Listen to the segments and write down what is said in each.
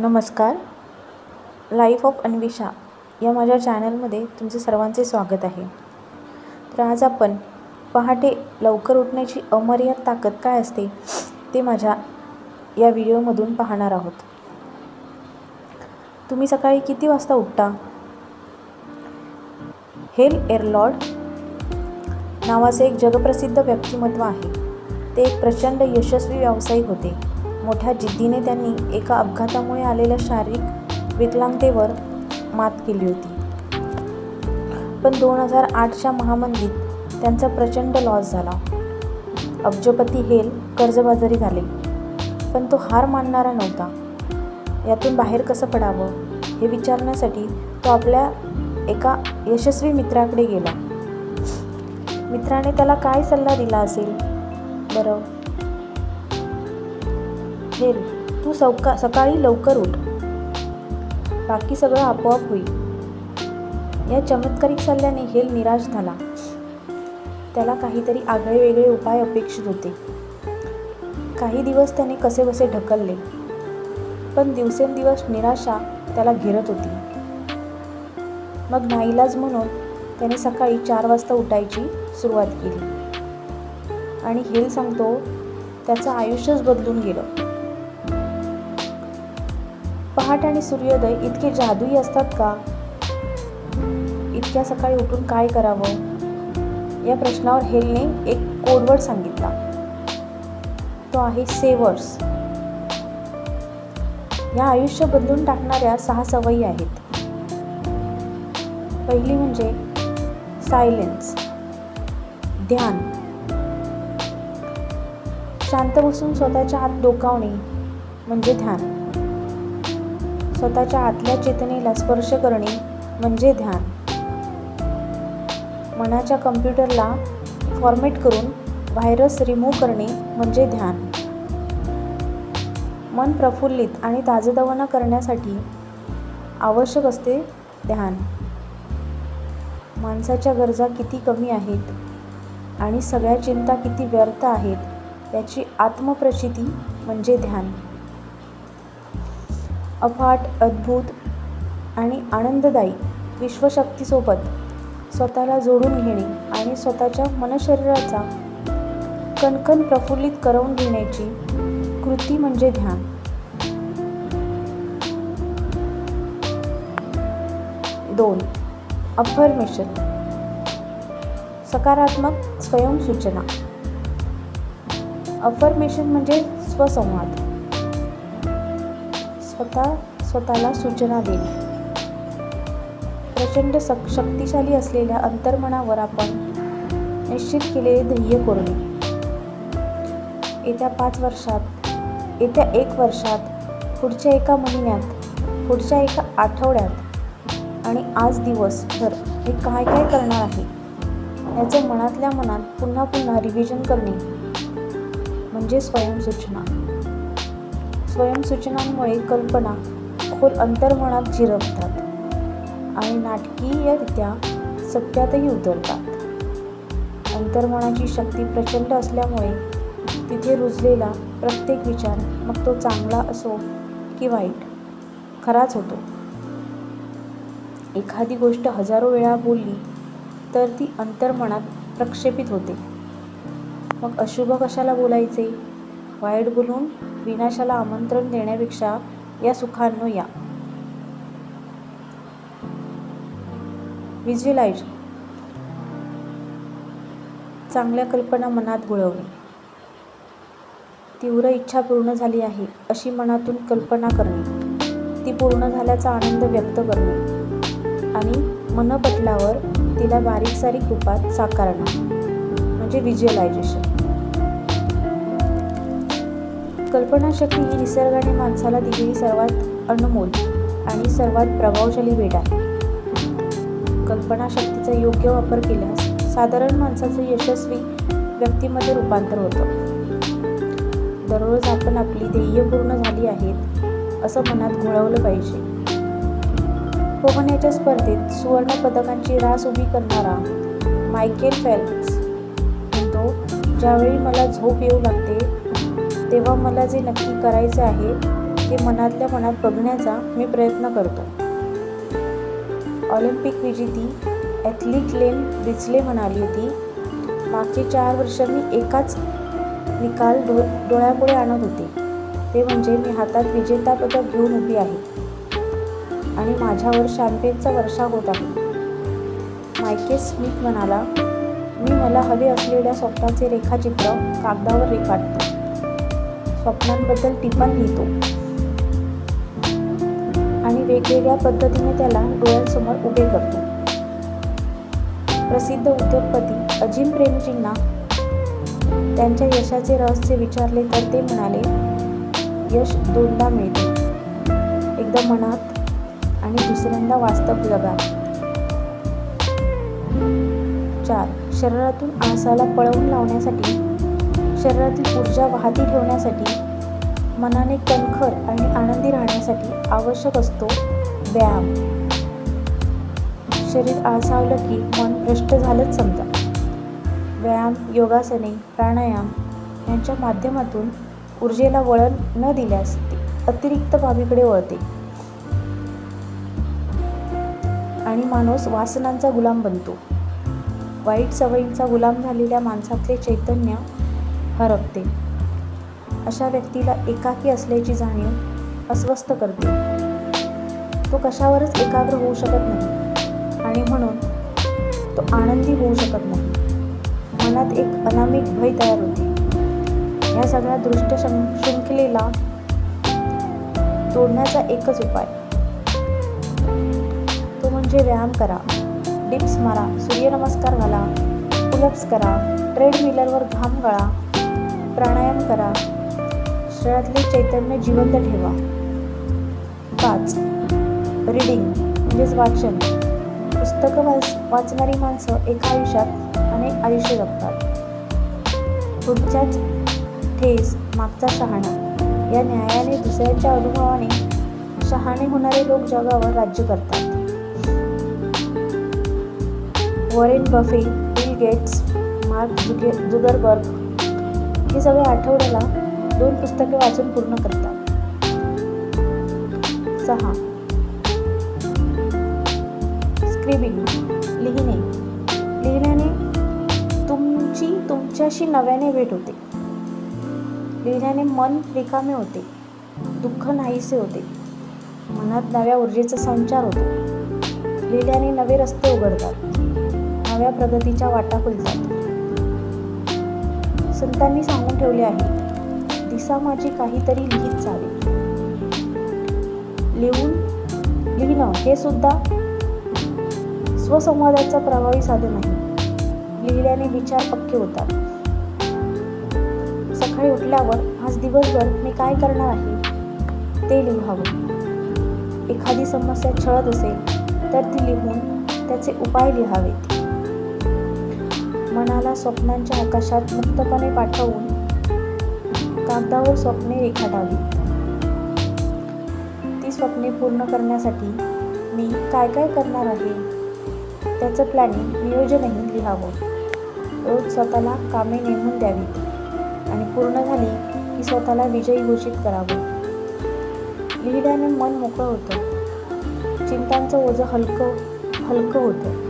नमस्कार. Life of अन्विषा या माझ्या चॅनलमध्ये तुमचे सर्वांचे स्वागत आहे. तर आज आपण पहाटे लवकर उठण्याची अमर्याद ताकद काय असते ते माझ्या या व्हिडिओमधून पाहणार आहोत. तुम्ही सकाळी किती वाजता उठता? हेल एअरलॉर्ड नावाचे एक जगप्रसिद्ध व्यक्तिमत्व आहे. ते एक प्रचंड यशस्वी व्यावसायिक होते. मोठ्या जिद्दीने त्यांनी एका अपघातामुळे आलेल्या शारीरिक विकलांगतेवर मात केली होती. पण दोन हजार आठच्या महामंदीत त्यांचा प्रचंड लॉस झाला. अब्जपती हेल कर्जबाजारी झाले पण तो हार मानणारा नव्हता. यातून बाहेर कसं पडावं हे विचारण्यासाठी तो आपल्या एका यशस्वी मित्राकडे गेला. मित्राने त्याला काय सल्ला दिला असेल? बरं झेल तू सवका सकाळी लवकर उठ. बाकी सगळं आपोआप होईल. या चमत्कारिक सल्ल्याने हेल निराश झाला. त्याला काहीतरी आगळे वेगळे उपाय अपेक्षित होते. काही दिवस त्याने कसेबसे ढकलले. पण दिवसेंदिवस निराशा त्याला घेरत होती. मग नाईलाज म्हणून त्याने सकाळी चार वाजता उठायची सुरुवात केली. आणि हेल सांगतो त्याचं आयुष्यच बदलून गेलं. पहाट आणि सूर्योदय इतके जादूई असतात का? इतक्या सकाळी उठून काय करावं? या प्रश्नावर हेलने एक कोडवर्ड सांगितला. तो आहे सेवर्स. या आयुष्य बदलून टाकणाऱ्या सहा सवयी आहेत. पहिली म्हणजे सायलेन्स. ध्यान. शांत बसून स्वतःच्या आत डोकावणे म्हणजे ध्यान. स्वतःच्या आतल्या चेतनेला स्पर्श करणे म्हणजे ध्यान. मनाच्या कम्प्युटरला फॉर्मेट करून व्हायरस रिमूव्ह करणे म्हणजे ध्यान. मन प्रफुल्लित आणि ताजदवाना करण्यासाठी आवश्यक असते ध्यान. माणसाच्या गरजा किती कमी आहेत आणि सगळ्या चिंता किती व्यर्थ आहेत याची आत्मप्रचिती म्हणजे ध्यान. अफाट अद्भुत आणि आनंददायी विश्वशक्तीसोबत स्वतःला जोडून घेणे आणि स्वतःच्या मनशरीराचा कणकण प्रफुल्लित करवून घेण्याची कृती म्हणजे ध्यान. दोन अफर्मेशन सकारात्मक स्वयंसूचना. अफर्मेशन म्हणजे स्वसंवाद. स्वतः स्वतःला सूचना देणे प्रचंड सक शक्तिशाली असलेल्या अंतर्मनावर आपण निश्चित केलेले ध्येय करणे येत्या पाच वर्षात येत्या एक वर्षात पुढच्या एका महिन्यात पुढच्या एका आठवड्यात आणि आज दिवसभर मी काय काय करणार आहे याचं मनातल्या मनात पुन्हा पुन्हा रिव्हिजन करणे म्हणजे स्वयंसूचना. स्वयंसूचनांमुळे कल्पना खोल अंतर्मनात झिरपतात आणि नाटकीयरित्या सत्यातही उतरतात. अंतर्मनाची शक्ती प्रचंड असल्यामुळे तिथे रुजलेला प्रत्येक विचार मग तो चांगला असो की वाईट खराच होतो. एखादी गोष्ट हजारो वेळा बोलली तर ती अंतर्मनात प्रक्षेपित होते. मग अशुभ कशाला बोलायचे? वाईट बोलून विनाशाला आमंत्रण देण्यापेक्षा या सुखांनो या. व्हिज्युलाइज चांगल्या कल्पना मनात गुळवणे तीव्र इच्छा पूर्ण झाली आहे अशी मनातून कल्पना करणे. ती पूर्ण झाल्याचा आनंद व्यक्त करणे. आणि मन पटल्यावर तिला बारीक सारीक रूपात साकारणं. म्हणजे व्हिज्युअलायझेशन कल्पनाशक्ती ही निसर्गाने माणसाला दिलेली सर्वात अनमोल आणि सर्वात प्रभावशाली भेट आहे. कल्पनाशक्तीचा योग्य वापर केल्यास साधारण माणसाचं यशस्वी व्यक्तीमध्ये रूपांतर होतं. दररोज आपण आपली ध्येय पूर्ण झाली आहेत असं मनात घोळवलं पाहिजे. पोहण्याच्या स्पर्धेत सुवर्ण पदकांची रास उभी करणारा मायकेल फेल्प्स म्हणतो ज्यावेळी मला झोप येऊ लागते तेव्हा मला जे नक्की करायचे आहे ते मनातल्या मनात बघण्याचा मी प्रयत्न करतो. ऑलिम्पिक विजेती ॲथलीट लेन रिचले म्हणाली होती मागचे चार वर्ष मी एकाच निकाल डो डोळ्यापुढे आणत होते. ते म्हणजे मी हातात विजेता पदक घेऊन उभी आहे. आणि माझ्यावर शॅम्पेनचा वर्षा होत आहे. मायके स्मिथ म्हणाला मी मला हवे असलेल्या स्वप्नाचे रेखाचित्र कागदावर रेखाटतो. स्वप्नांबद्दल टिपण लिहितो. आणि वेगवेगळ्या पद्धतीने त्याला डोळ्यांसमोर उभे करतो. प्रसिद्ध उद्योगपती अजिम प्रेमजींना त्यांच्या यशाचे रहस्य विचारले तर ते म्हणाले यश दोनदा मिळते. एकदा मनात आणि दुसऱ्यांदा वास्तव जगात. चार. शरीरातून आळसाला पळवून लावण्यासाठी शरीरातील ऊर्जा वाहती ठेवण्यासाठी मनाने कणखर आणि आनंदी राहण्यासाठी आवश्यक असतो व्यायाम. शरीर आसावलं की मन भ्रष्ट झालंच समजा. व्यायाम योगासने प्राणायाम यांच्या माध्यमातून ऊर्जेला वळण न दिल्यास ती अतिरिक्त बाबीकडे वळते. आणि माणूस वासनांचा गुलाम बनतो. वाईट सवयींचा गुलाम झालेल्या माणसातले चैतन्य हरपते अशा व्यक्तीला एकाकी असल्याची जाणीव अस्वस्थ करते. तो कशावरच एकाग्र होऊ शकत नाही आणि म्हणून तो आनंदी होऊ शकत नाही. मनात एक अनामिक भय तयार होते. ह्या सगळ्या दृष्ट शृंखलेला तोडण्याचा एकच उपाय. तो म्हणजे व्यायाम करा डिप्स मारा सूर्यनमस्कार घाला पुलप्स करा ट्रेडमिलरवर घाम गळा प्राणायाम करा. शरीरातले चैतन्य जिवंत ठेवा. पाच. रीडिंग म्हणजेच वाचन. पुस्तकं वाच वाचणारी माणसं एका आयुष्यात अनेक आयुष्य जगतात. पुढच्याच ठेस मागचा शहाणा. या न्यायाने दुसऱ्यांच्या अनुभवाने शहाणे होणारे लोक जगावर राज्य करतात. Warren Buffett Bill Gates Mark जुगे जुगरबर्ग हे सगळे आठवड्याला दोन पुस्तके वाचून पूर्ण करतात. सहा स्क्रिबिंग लिहिणे. लिहिण्याने तुमची तुमच्याशी नव्याने भेट होते. लिहिण्याने मन रिकामे होते. दुःख नाहीसे होते. मनात नव्या ऊर्जेचा संचार होतो. लिहिल्याने नवे रस्ते उघडतात. नव्या प्रगतीच्या वाटा खुलतात. संतांनी सांगून ठेवले आहे. दिसा माझी काहीतरी लिहित जावे लिहून लिहिणं हे सुद्धा स्वसंवादाचं प्रभावी साधन आहे. लिहिल्याने विचार पक्के होतात. सकाळी उठल्यावर आज दिवसभर मी काय करणार आहे? ते लिहावं. एखादी समस्या छळत असेल तर ती लिहून त्याचे उपाय लिहावेत. मनाला स्वप्नांच्या आकाशात मुक्तपणे पाठवून कागदावर स्वप्ने रेखाटावी ती स्वप्ने पूर्ण करण्यासाठी मी काय काय करणार आहे? त्याचं प्लॅनिंग नियोजनही लिहावं. रोज स्वतःला कामे नेमून द्यावीत आणि पूर्ण झाली की स्वतःला विजयी घोषित करावं. लिहिल्याने मन मोकळं होतं. चिंतांचं ओझं हलकं हलकं होतं.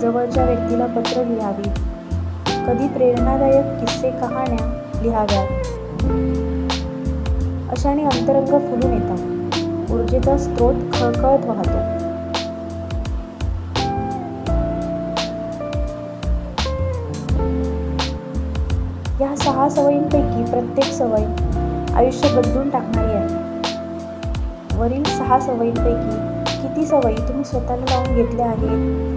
जवळच्या व्यक्तीला पत्र लिहावी. कधी प्रेरणादायक किस्से कहाण्या लिहाव्यात? अशाने अंतरंग फुलून येतात. ऊर्जेचा स्रोत खळखळत वाहतो. या सहा सवयींपैकी प्रत्येक सवय आयुष्य बदलून टाकणारी आहे. वरील सहा सवयींपैकी किती सवयी तुम्ही स्वतःला लावून घेतल्या आहेत?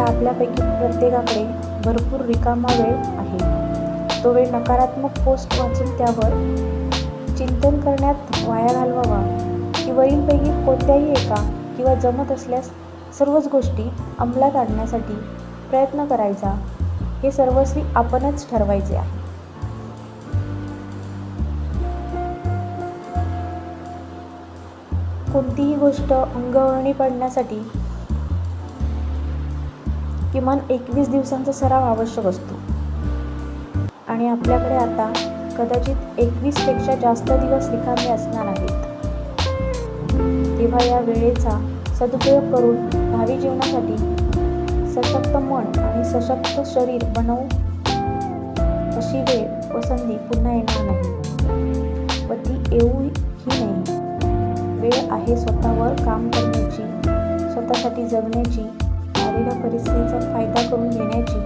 आता आपल्यापैकी प्रत्येकाकडे भरपूर रिकामा वेळ आहे. तो वेळ नकारात्मक पोस्ट वाचून त्यावर चिंतन करण्यात वाया घालवावा. की वरीलपैकी कोणत्याही एका किंवा जमत असल्यास सर्वच गोष्टी अंमलात आणण्यासाठी प्रयत्न करायचा. हे सर्वस्वी आपणच ठरवायचे आहे. कोणतीही गोष्ट अंगवळणी पडण्यासाठी किमान एकवीस दिवसांचा सराव आवश्यक असतो. आणि आपल्याकडे आता कदाचित एकवीसपेक्षा जास्त दिवस रिकामे असणार आहेत. तेव्हा या वेळेचा सदुपयोग करून भावी जीवनासाठी सशक्त मन आणि सशक्त शरीर बनवू अशी वेळ व संधी पुन्हा येणार नाही. व ती येऊही नाही. वेळ आहे स्वतःवर काम करण्याची स्वतःसाठी जगण्याची आलेल्या परिस्थितीचा फायदा करून घेण्याची